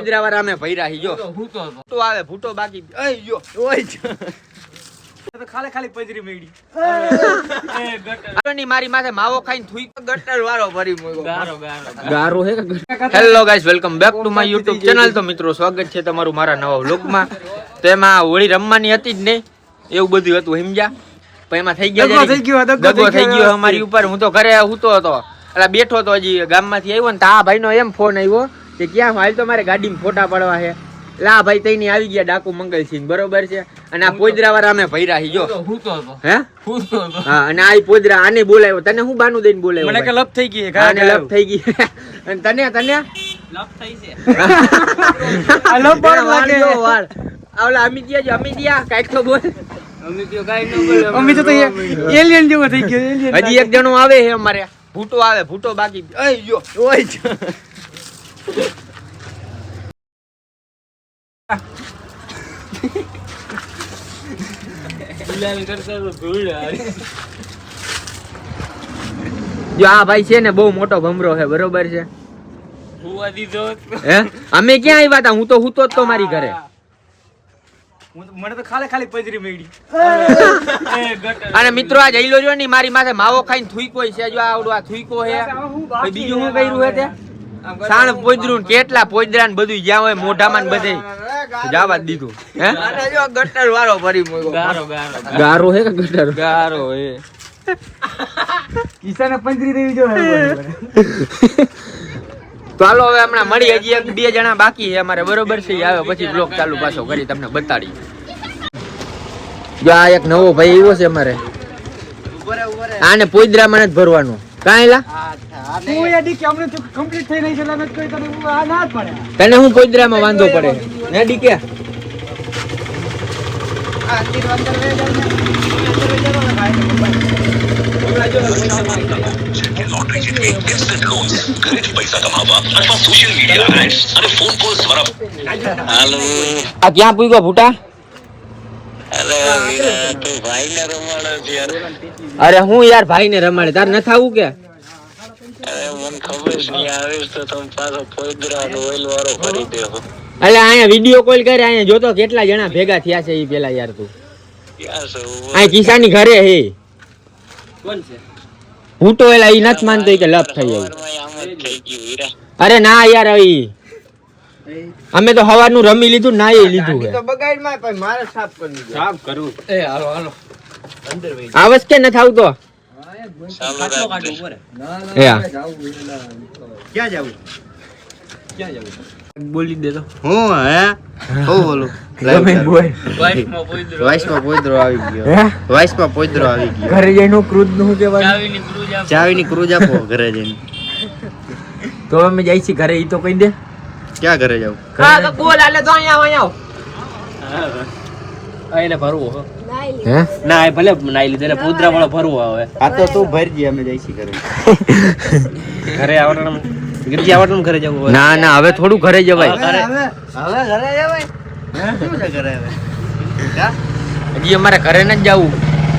હાજરાવાળા અમે ભૈરા જો. ભૂતો ફૂટો આવે ભૂતો બાકી. અય જો ઓય ખાલી ખાલી પજરી મેળી. મારી માથે માવો ખાઈને થૂઈ ગટર વાળો ભરી મૂક્યો. ગારો hey hello guys welcome back to my YouTube channel તો મિત્રો સ્વાગત છે તમારું મારા નવા વ્લોગમાં તો એમાં હોળી રમવાની હતી જ નહીં એવું બધું હતું હિમજા પણ એમાં થઈ ગયા થઈ ગયો, દગો થઈ ગયો. અમારી ઉપર. હું તો ઘરે સૂતો હતો. એટલે બેઠો તો હજી ગામમાંથી આવ્યો ને તો આ ભાઈનો એમ ફોન આવ્યો. કે ક્યાં હાલ તો મારે ગાડીમાં ફોટા પાડવા છે. લા ભાઈ તઈની આવી ગયા ડાકુ મંગલસિંહ બરોબર છે? અને આ પોદરા વાળા અમે ભૈરા હી જો. હે હા અને આ પોદરા આને બોલાવ્યો. તને હું બાનું દઈને બોલાવ્યો મને કે લપ થઈ ગઈ આને લપ થઈ ગઈ અને તને તને? આ લપ પણ લાગે. વાળ. આવલા અમિતિયા જો, અમિતિયા, કાઈક તો બોલ. અમી તો એલિયન જેવો થઈ ગયો હજી એક જણો આવે છે અમારે. ભૂટો આવે ભૂટો બાકી. અય જો, ઓય જો. આ ભાઈ છે ને બહુ મોટો ભમરો છે બરોબર છે? હે? અમે ક્યાં આવ્યા હતા હું તો હું તો જ તો મારી ઘરે. મને તો ખાલી ખાલી પજરી અને મિત્રો આ જઈલો જો ની મારી માથે માવો ખાઈને થૂઈકો છે. જો આ આવડું આ થૂઈકો છે. બીજું શું કર્યું હે તે સાણ પોજરું કેટલા પોજરા ને બધું જ્યાં હોય મોઢામાં ને બધે. જવા દીધું. હે? જો ગટર વાળો ભરી મૂક્યો. ગારો હે કે ગટર? ગારો હે. કિસાને પંજરી દેવી જો તો હાલો હવે હમણાં મળી હજી એક બે જણા બાકી છે અમારે. બરોબર છે આવે પછી બ્લોક ચાલુ પાછો કરી તમને બતાડી. જો આ એક નવો ભાઈ આવ્યો છે અમારે. આને પોદરામાં જ ભરવાનું. કાંઈ લા? હું યાર ડી તો કમ્પ્લીટ થઈ નહીં એટલે અમે કોઈ તને હું આ ના જ પડે. તને હું પોદરામાં વાંધો પડે. ને ડીકે આ ક્યાં પૂગ્યો ભૂટા? અરે હું યાર ભાઈ ને રમાડે. તાર નથી આવું કે? એટલે અહીંયા વીડિયો કોલ કરે અહીંયા જોતો કેટલા જણા ભેગા થયા છે એ પેલા યાર તું. અહીં કિસાની ઘરે હે. ભૂટો એલા ઈ નથી માનતો કે લપ થઈ અરે ના યાર અમે તો હવારનું રમી લીધું ના એ લીધું હે. આવસ કે નથી આવતો? હે આ. ક્યાં જાવું? બોલી દે તો હું હે? હું બોલું? વાઇસમાં પોદરો આવી ગયો. હે? વાઇસમાં પોદરો આવી ગયો. ઘરે જઈને ક્રૂજનું કહેવાય ચાવીની ક્રૂજ આપો. ઘરે જઈને. તો અમે જાય છીએ ઘરે ઈ તો કહી દે. ક્યાં ઘરે જાવ હા બોલ આલે તો અહીંયા આવ, અહીંયા આવ. હે. ના એ ભલે નાઈ લીધે એટલે પુદરા વાળો ભરવો આવે આ તો તું ભરજી અમે જઈશી ઘરે. ઘરે આવવાનું ગીરજી આવવાનું ઘરે જવું હોય? ના ના હવે થોડું ઘરે જવાય. હવે હવે ઘરે જવાય? શું છે ઘરે હવે? હજી અમારે ઘરે ન જવું.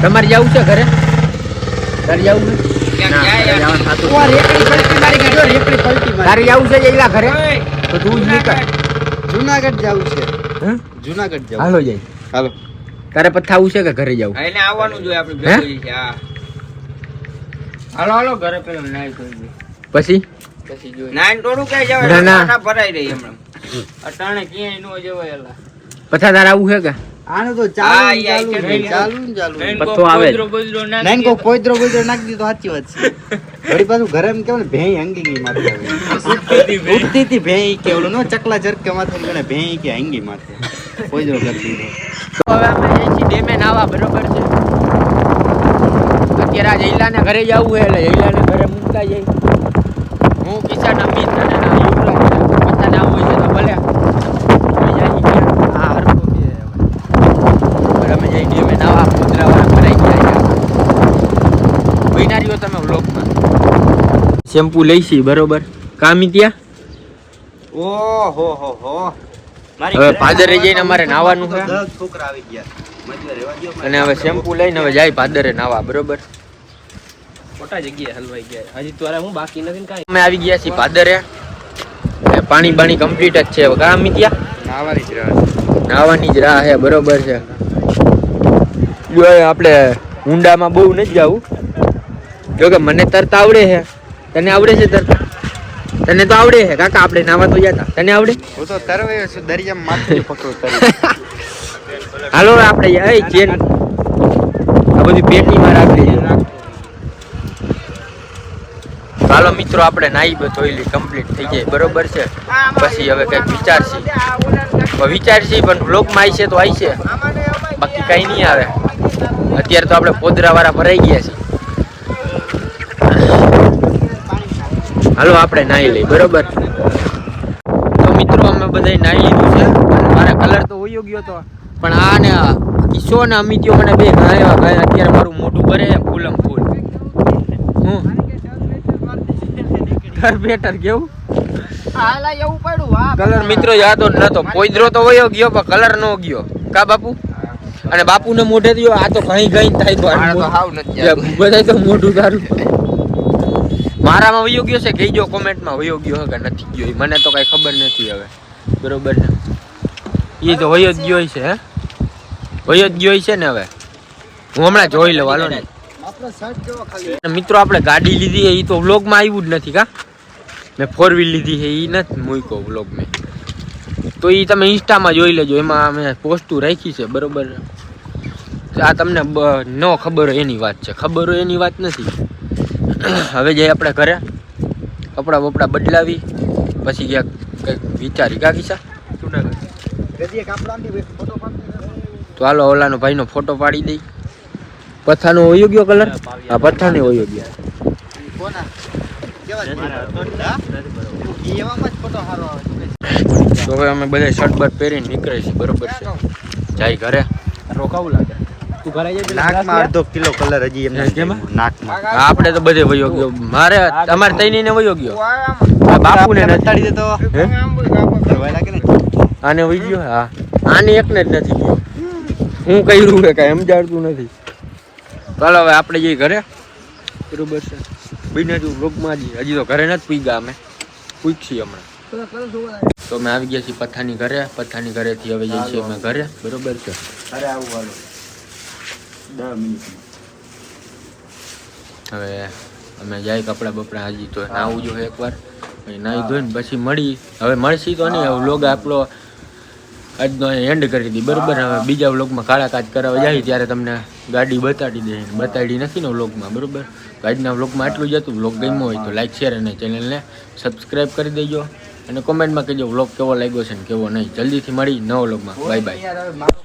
તમારે જવું છે ઘરે? તારે જવું છે? ના, ઘરે જવાનું થાતું ઓ, રેકડી પલટી મારી ગઈ, જો, રેકડી પલટી મારી. તારે જવું છે જઈલા ઘરે? તો તું જ નીકળ. જુનાગઢ. જવું છે. જુનાગઢ જવું હાલો જઈ હાલો. તારે પથાવું છે કે ઘરે જવું? એને આવવાનું જોઈએ આપણે ભેગું છે હા. હાલો હાલો ઘરે પેલો નાઈ કરી પછી? પછી જોઈએ નાઈન ટોળું ક્યાં જવાય? ના, ના. ભરાઈ રહી હમણાં. અટાણે ક્યાંય નો જવાય એલા. પછા તારે આવું છે કે? આનું તો ચાલુ ચાલુ. ચાલુ ચાલુ પત્તો આવે નાઈન દે. કોક પોઈદ્રો બોઈદ્રો નાખી દીધો સાચી વાત છે. વળી પાછું ઘરે એમ કેવું ને ભેંઈ હંગી ગઈ માથે. ઉઠતી હતી ભેંઈ કેવડું નો ચકલા ઝરકે માથે ગણે ભેંઈ કે હંગી માથે. પોઈદ્રો કરી દીધો તો હવે આપણે જઈએ છીએ ડેમે નાવા બરોબર છે? અત્યારે આ જયલાને ઘરે જવું છે એટલે જયલાને ઘરે મૂકતા જઈ હું કિસાન અમિત અને ના યુવરાજ. બધાને આવું હોય છે તો ભલે. તમે વ્લોગમાં? શેમ્પુ લઈશી બરોબર. કામી ત્યાં? ઓહો હો હો. હવે પાદરે જઈને અમારે નાવાનું છે. છોકરા આવી ગયા. અને હવે શેમ્પુ લઈને હવે જાય પાદરે નાવા બરોબર? ખોટા જગ્યાએ હલવાઈ ગયા હજી તારે હું બાકી નથી કાંઈ? અમે આવી ગયા છીએ પાદરે. પાણી બાણી કમ્પ્લીટ જ છે. કા મિત્યા? નાવાની જ રાહ નાવાની જ રાહ છે બરોબર છે. જો આપણે ઊંડામાં બહુ નથી જવું. જો કે મને તરતા આવડે છે. તને આવડે છે તરતા? તને તો આવડે છે કાકા આપણે નાવા તો જતા તને આવડે? હું તો તરવાયો છું દરિયામાં માછલી પકડું હાલો આપણે એ ચેન આ બધી પેટીમાં રાખી ચાલો મિત્રો આપણે નાઈ ધોઈલી કમ્પ્લીટ થઈ જાય. બરોબર છે? પછી હવે કંઈક વિચારશી. વિચારશી પણ બ્લોકમાં આવી છે તો આવી છે. બાકી કઈ નહીં આવે. અત્યારે તો આપણે પોદરા વાળા ભરાઈ ગયા છીએ. હાલો આપણે નાહી લઈ બરોબર? તો મિત્રો અમે બધા નાહી લીધું છે. મારા કલર તો હોયો ગયો તો. પણ આ ને કિશો ને અમિત્યો મને બે ગાયા ગાયા અત્યારે મારું મોઢું ભરે ફૂલમ ફૂલ. હું? ઘર બેટર કેવું? કલર મિત્રો યાદ નતો. પોઈદરો તો વયો ગયો પણ કલર નો ગયો. કા બાપુ? અને બાપુ ને મોઢે થયો આ તો ઘણી ઘણી થાય તો બધા તો મોઢું તારું. મારામાં વયો ગયો છે, કહીજો કોમેન્ટમાં વયો ગયો કે નથી ગયો મને તો કઈ ખબર નથી હવે. બરોબર ને એ તો વયો જ ગયો છે વયો જ ગયો છે ને હવે? હું હમણાં જોઈ લઉં, હાલો ને. મિત્રો, આપણે ગાડી લીધી એ તો વ્લોગમાં આવ્યું જ નથી કા? મેં ફોર વ્હીલ લીધી છે એ નથી મૂક્યો વ્લોગ મેં તો એ તમે ઇન્સ્ટામાં જોઈ લેજો, એમાં અમે પોસ્ટું રાખી છે, બરોબર આ તમને ન ખબર હોય એની વાત છે. ખબર હોય એની વાત નથી. હવે જઈએ આપણે ઘરે. કપડાં બપડા બદલાવી. પછી ક્યાંક કંઈક વિચારી કા કિસ્સા તો હાલો ઓલાનો ભાઈનો ફોટો પાડી દઈ. પથ્થાનો હોયો ગયો કલર હા, પથ્થાને હોયો ગયો. તો હવે અમે બધા શર્ટ બટ પહેરીને નીકળે છે બરોબર છે. જાય ઘરે. રોકાવું લાગે. જઈ નાકમાં અડધો કિલો કલર હજી એમને નાકમાં આપણે તો બધે વયો ગયો. મારે અમારે તૈની ને વયો ગયો. બાપુ ને આપણે નથી. બતાડી દે તો. હે? ફરવાય લાગે ને? આને વહી ગયો? હા. આને એકને જ નથી ગયો. હું કર્યું કે કાંઈ સમજાડતું નથી. ચાલો હવે આપણે જઈએ ઘરે. બરોબર છે. બીને તું બ્લોગમાં જઈએ હજી તો ઘરે નથી પી ગયા અમે. પૂછીએ હમણાં. તો અમે આવી ગયા છીએ પથ્થાની ઘરે. પથ્થાની ઘરેથી હવે જઈએ છીએ અમે ઘરે. બરોબર છે. ઘરે આવું દસ મિનિટ હવે અમે જાય કપડાં બપડા હજી તો નાવું જોઈએ એકવાર. નાહી ધોઈને પછી મળી. હવે મળશી તો નહીં. હવે વ્લોગ આપણો આજનો એન્ડ કરી દી બરાબર? હવે બીજા વ્લોગમાં કાળા કાચ કરાવવા જાય ત્યારે તમને ગાડી બતાડી દે. બતાડી નથી ને વ્લોગમાં બરાબર? આજના વ્લોગમાં આટલું જ હતું. વ્લોગ ગમ્યો હોય તો લાઈક શેર અને ચેનલને સબસ્ક્રાઈબ કરી દેજો. અને કોમેન્ટમાં કહેજો વ્લોગ કેવો લાગ્યો છે ને કેવો નહીં. જલ્દીથી મળી નવો વ્લોગમાં બાય બાય